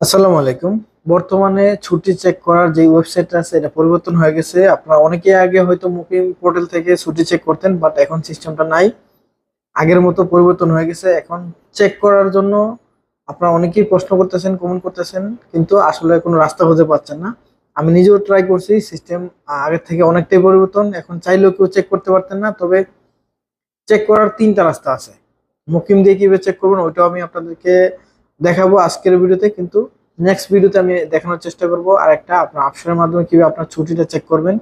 আসসালামু আলাইকুম। বর্তমানে ছুটি চেক করার যে ওয়েবসাইটটা আছে, এটা পরিবর্তন হয়ে গেছে। আপনারা অনেকে আগে হয়তো মুকিম পোর্টাল থেকে ছুটি চেক করতেন বাট এখন সিস্টেমটা নাই। আগের মতো পরিবর্তন হয়ে গেছে। এখন চেক করার জন্য আপনারা অনেকেই প্রশ্ন করতেছেন কমেন্ট করতেছেন, কিন্তু আসলে কোনো রাস্তা খুঁজে পাচ্ছেন না। আমি নিজেও ট্রাই করছি সিস্টেম আগের থেকে অনেকটাই পরিবর্তন। এখন চাইলেও কেউ চেক করতে পারতেন না, তবে চেক করার তিনটা রাস্তা আছে। মুকিম দিয়ে কীভাবে চেক করবেন, ওইটাও আমি আপনাদেরকে দেখাবো আজকের ভিডিওতে, কিন্তু নেক্সট ভিডিওতে আমি দেখানোর চেষ্টা করব। আর একটা আপনার অপশনের মাধ্যমে কীভাবে আপনার ছুটিটা চেক করবেন।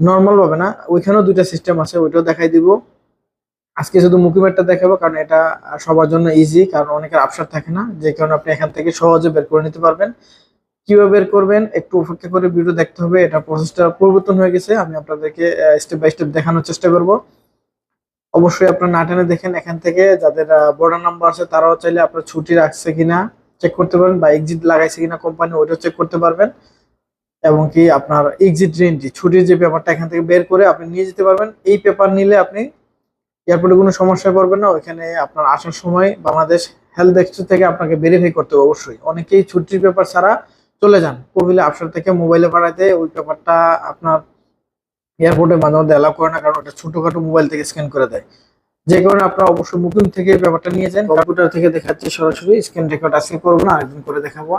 নর্মাল ভাবে না, ওইখানেও দুইটা সিস্টেম আছে, ওইটাও দেখাই দিব। আজকে শুধু মুকিমেরটা দেখাবো, কারণ এটা সবার জন্য ইজি কারণ অনেকের আপসার থাকে না, যে কারণে আপনি এখান থেকে সহজে বের করে নিতে পারবেন। কীভাবে বের করবেন, একটু অপেক্ষা করে ভিডিও দেখতে হবে, এটা প্রসেসটা পরিবর্তন হয়ে গেছে, আমি আপনাদেরকে স্টেপ বাই স্টেপ দেখানোর চেষ্টা করব। অবশ্যই আপনার না টেনে দেখেন এখান থেকে যাদের বর্ডার নাম্বার আছে তারাও চাইলে আপনার ছুটি রাখছে কিনা চেক করতে পারবেন বা এক্সিট লাগাইছে কিনা কোম্পানি ওইটাও চেক করতে পারবেন। এবং কি আপনার এক্সিট রেন্টি ছুটির যে পেপারটা এখান থেকে বের করে আপনি নিয়ে যেতে পারবেন। এই পেপার নিলে আপনি এয়ারপোর্টে কোনো সমস্যায় পড়বেন না। ওইখানে আপনার আসার সময় বাংলাদেশ হেলথ এক্সচেঞ্জ থেকে আপনাকে ভেরিফাই করতে হবে অবশ্যই। অনেকেই ছুটির পেপার ছাড়া চলে যান। কবিলে আপসার থেকে মোবাইলে পাঠাইতে, ওই পেপারটা আপনার এয়ারপোর্টে মাঝে মধ্যে অ্যালাউ করে না, কারণ ওটা ছোটখাটো মোবাইল থেকে স্ক্যান করে দেয়। যে কারণে আপনারা অবশ্যই মুকিম থেকে ব্যাপারটা নিয়ে যান। কম্পিউটার থেকে দেখাচ্ছি সরাসরি স্ক্যান রেকর্ড আজকে করব না আরেকদিন করে দেখাবো।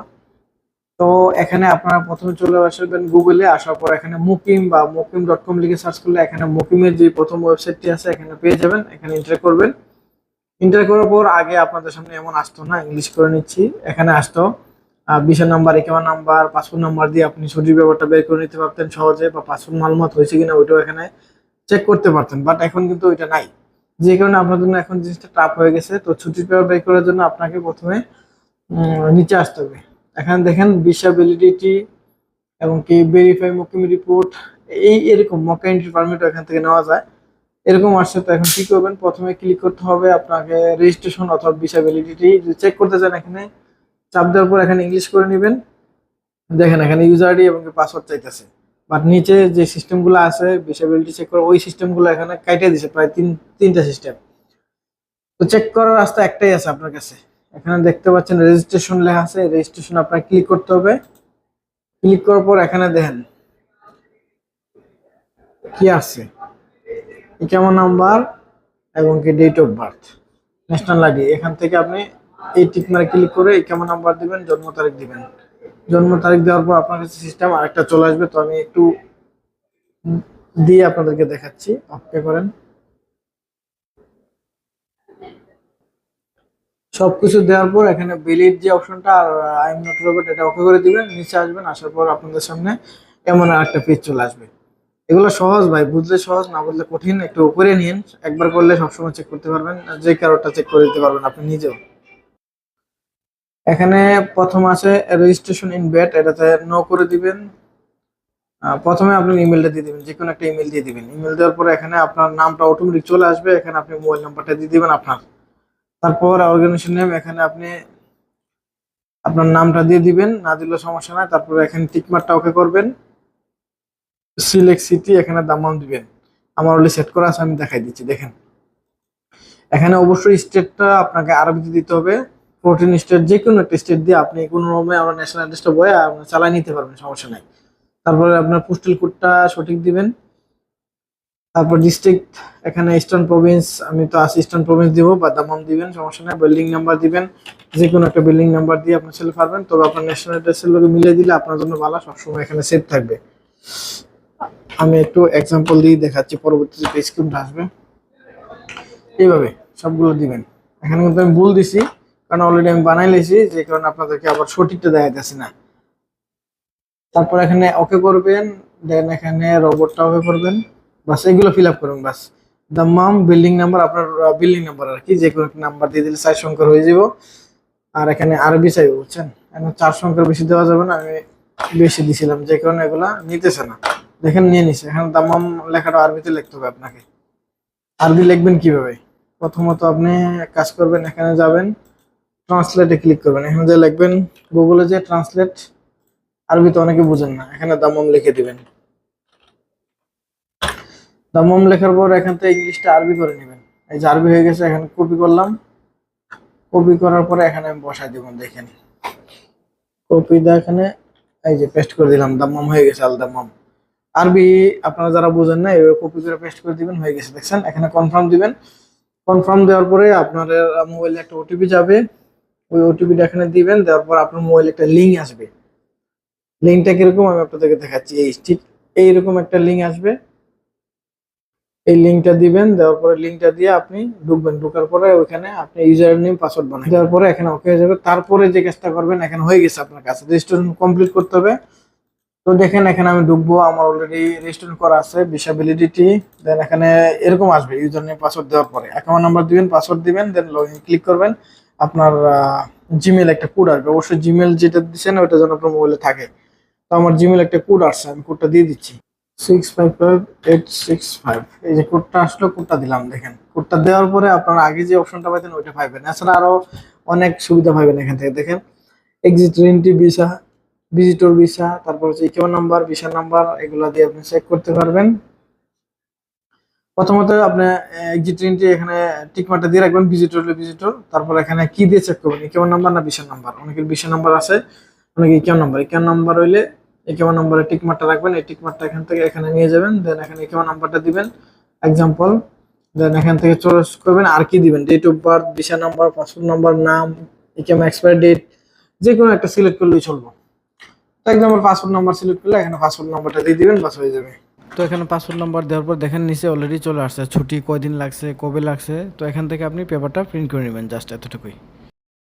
তো এখানে আপনারা প্রথমে চলে আসবেন গুগলে আসার পর এখানে মুকিম বা মুকিম ডট কম লিখে সার্চ করলে এখানে মুকিমের যে প্রথম ওয়েবসাইটটি আছে, এখানে পেয়ে যাবেন, এখানে এন্টার করবেন। এন্টার করার পর আগে আপনাদের সামনে এমন আসতো না ইংলিশ করে নিচ্ছি। এখানে আসতো বিশা নাম্বার একেমা নাম্বার, পাসপোর্ট নাম্বার দিয়ে আপনি ছুটির ব্যাপারটা বের করে নিতে পারতেন সহজে বা পাসপোর্ট মালমাত হয়েছে কিনা ওইটাও এখানে চেক করতে পারতেন। বাট এখন কিন্তু ওইটা নাই। যে কারণে আপনার জন্য এখন জিনিসটা টাফ হয়ে গেছে। তো ছুটির পেপার বের করার জন্য আপনাকে প্রথমে নিচে আসতে হবে। এখানে দেখেন ভিসা ভ্যালিডিটি এবং কি ভেরিফাই মকিম রিপোর্ট এই এরকম মকা এন্ট্রি পারমিট এখান থেকে নেওয়া যায়। এরকম আসছে তো এখন কি করবেন? প্রথমে ক্লিক করতে হবে আপনাকে রেজিস্ট্রেশন অথবা ভিসা ভ্যালিডিটি চেক করতে চান এখানে চাপ দেওয়ার পর এখানে ইংলিশ করে নেবেন। দেখেন এখানে ইউজার আইডি এবং পাসওয়ার্ড চাইতেছে। বাট নিচে যে সিস্টেমগুলো আছে ভিসাবিলিটি চেক করা, ওই সিস্টেমগুলো এখানে কাইটে দিছে, প্রায় তিন, তিনটা সিস্টেম তো চেক করার রাস্তা একটাই আছে আপনার কাছে। এখানে দেখতে পাচ্ছেন রেজিস্ট্রেশন লেখা আছে রেজিস্ট্রেশন আপনার ক্লিক করতে হবে। ক্লিক করার পর এখানে দেখেন, কি আছে কেমন নাম্বার এবং কি date of birth national ID এখান থেকে আপনি এই টিক মারে ক্লিক করে কেমন নাম্বার দিবেন, জন্ম তারিখ দিবেন। জন্ম তারিখ দেওয়ার পর আপনার কাছে সিস্টেম আরেকটা চলে আসবে, তো আমি একটু দিয়ে আপনাদেরকে দেখাচ্ছি। অপেক্ষা করেন। সবকিছু দেওয়ার পর এখানে বিলির যে অপশনটা আর আই এম নট রোবট এটা ওকে করে দিবেন। নিচে আসবেন, আসার পর আপনাদের সামনে এমন একটা পেজ চলে আসবে। এগুলো সহজ ভাই, বুঝলে সহজ, না বুঝলে কঠিন, একটু করে নিন। একবার করলে সবসময় চেক করতে পারবেন, যে কারোটা চেক করে দিতে পারবেন আপনি নিজেও। এখানে প্রথম আছে রেজিস্ট্রেশন ইন ব্যাট এটাতে নো করে দিবেন। প্রথমে আপনি ইমেলটা দিয়ে দিবেন যে কোনো একটা ইমেল দিয়ে দিবেন। ইমেল দেওয়ার পরে এখানে আপনার নামটা অটোমেটিক চলে আসবে, এখানে আপনি মোবাইল নাম্বারটা দিয়ে দিবেন আপনার। তারপর অর্গানাইজেশন নেম এখানে আপনি আপনার নামটা দিয়ে দিবেন, না দিলেও সমস্যা নাই। তারপরে এখানে টিকমার্কটা ওকে করবেন। সিলেক্ট সিটি এখানে দামাম দিবেন। আমার অলরেডি সেট করা আছে, আমি দেখাই দিচ্ছি, দেখেন। এখানে অবশ্যই স্টেটটা আপনাকে আরবিতে দিতে হবে। ফোরটিন স্টেট যে কোনো একটা স্টেট দিয়ে আপনি কোনো রকমে আমরা ন্যাশনাল অ্যাড্রেসটা বয়ে আপনি চালাই নিতে পারবেন, সমস্যা নাই। তারপরে আপনার পোস্টাল কোডটা সঠিক দিবেন। তারপর ডিস্ট্রিক্ট এখানে ইস্টার্ন প্রভিন্স আমি তো আছি ইস্টার্ন প্রভিন্স দিব বা দামাম দিবেন, সমস্যা নাই। বিল্ডিং নাম্বার দিবেন যে কোনো একটা বিল্ডিং নাম্বার দিয়ে আপনি ছেলে পারবেন, তবে আপনার ন্যাশনাল অ্যাড্রেসের লোকে মিলিয়ে দিলে আপনার জন্য ভালো, সবসময় এখানে সেভ থাকবে। আমি একটু এক্সাম্পল দিয়ে দেখাচ্ছি, পরবর্তীতে পেজ কোনটা আসবে। এইভাবে সবগুলো দিবেন। এখানে কিন্তু আমি ভুল দিছি। কারণ অলরেডি আমি বানাই লেছি, যে কারণে আপনাদেরকে আবার সঠিকটা দেখাইতেছি না। তারপর এখানে ওকে করবেন দেন এখানে রোবটটা ওকে করবেন, বাস এগুলো ফিল আপ করবেন বাস। দাম্মাম বিল্ডিং নাম্বার আপনার বিল্ডিং নাম্বার আর কি, যে কোনো নাম্বার দিয়ে দিলে চার সংখ্যার হয়ে যাব। আর এখানে আরবি চাইবে, বুঝছেন? এখন চার সংখ্যার বেশি দেওয়া যাবে না, আমি বেশি দিছিলাম, যে কারণে এগুলা নিতেছে না। দেখেন, নিয়ে নিছে। এখানে দাম্মাম লেখাটা আরবিতে লিখতে হবে আপনাকে। আরবি লিখবেন কীভাবে? প্রথমত আপনি কাজ করবেন, এখানে যাবেন। ট্রান্সলেটে ক্লিক করবেন। এখানে যে লিখবেন গুগলে যে ট্রান্সলেট আরবি তো অনেকে বুঝেন না। এখানে দামম লিখে দিবেন। দামম লেখার পর এখান থেকে ইংলিশটা আরবি করে নেবেন। এই যে আরবি হয়ে গেছে, এখানে কপি করলাম। কপি করার পরে এখানে আমি বসাই দিব, দেখেন। কপি এখানে এই যে পেস্ট করে দিলাম দাম্মাম হয়ে গেছে, আল দাম্মাম আরবি আপনারা যারা বোঝেন না, এভাবে কপি করে পেস্ট করে দিবেন, হয়ে গেছে। দেখছেন? এখানে কনফার্ম দিবেন। কনফার্ম দেওয়ার পরে আপনার মোবাইলে একটা ওটিপি যাবে। ওই ওটিপিটা এখানে দিবেন, দেওয়ার পর আপনার মোবাইলে একটা লিঙ্ক আসবে। লিঙ্কটা কীরকম আমি আপনাদেরকে দেখাচ্ছি। এই ঠিক এইরকম একটা লিঙ্ক আসবে। এই লিঙ্কটা দিবেন, দেওয়ার পরে লিঙ্কটা দিয়ে আপনি ঢুকবেন। ঢোকার পরে ওইখানে আপনি ইউজার নেম পাসওয়ার্ড বানাবেন। দেওয়ার পরে এখানে ওকে হয়ে যাবে। তারপরে যে কাজটা করবেন, এখানে হয়ে গেছে আপনার কাছে রেজিস্ট্রেশন কমপ্লিট করতে হবে। তো দেখেন, এখানে আমি ঢুকবো। আমার অলরেডি রেজিস্ট্রেশন করা আছে ভিসা ভ্যালিডিটি দেন এখানে এরকম আসবে ইউজার নেম পাসওয়ার্ড দেওয়ার পরে। অ্যাকাউন্ট নাম্বার দিবেন পাসওয়ার্ড দিবেন দেন লগ ইন ক্লিক করবেন। আপনার জিমেল একটা কোড আসবে। অবশ্যই জিমেল যেটা দিচ্ছেন ওটা যেন আপনার মোবাইলে থাকে। তো আমার জিমেল একটা কোড আসছে, আমি কোডটা দিয়ে দিচ্ছি। Six five five eight six five এই যে কোডটা আসলো কোডটা দিলাম, দেখেন। কোডটা দেওয়ার পরে আপনার আগে যে অপশনটা পাইতেন, ওইটা পাইবেন। এছাড়া আরও অনেক সুবিধা পাইবেন এখান থেকে, দেখেন। Exit reentry visa visitor visa, তারপর হচ্ছে ইকেও নাম্বার ভিসা নাম্বার এগুলো দিয়ে আপনি চেক করতে পারবেন। প্রথমত আপনি এক্সিট রেন্টি এখানে টিকমার্কটা দিয়ে রাখবেন ভিজিটর হলে ভিজিটর তারপর এখানে কি দিয়ে চেক করবেন? ইকেও নাম্বার না ভিসা নাম্বার অনেকের ভিসা নাম্বার আছে, অনেকে ইকেও নাম্বার ইকেও নাম্বার হইলে একেমা নাম্বারে টিক মার্কটা রাখবেন, এই টিক মার্কটা এখান থেকে এখানে নিয়ে যাবেন দেন এখানে একেমা নাম্বারটা দিবেন এক্সাম্পল দেন এখান থেকে চয়েস করবেন, আর কি দিবেন? Date of birth visa number passport number নাম একেমা এক্সপায়ার ডেট যে কোনো একটা সিলেক্ট করলেই চলবো। তো এক্সাম্পল পাসপোর্ট নাম্বার সিলেক্ট করলে এখানে পাসপোর্ট নাম্বারটা দিয়ে দিবেন, বাস হয়ে যাবে। তো এখানে পাসপোর্ট নাম্বার দেওয়ার পর দেখেন নিচে অলরেডি চলে আসছে। ছুটি কয়দিন লাগছে, কবে লাগছে? তো এখান থেকে আপনি পেপারটা প্রিন্ট করে নেবেন জাস্ট এতটুকুই।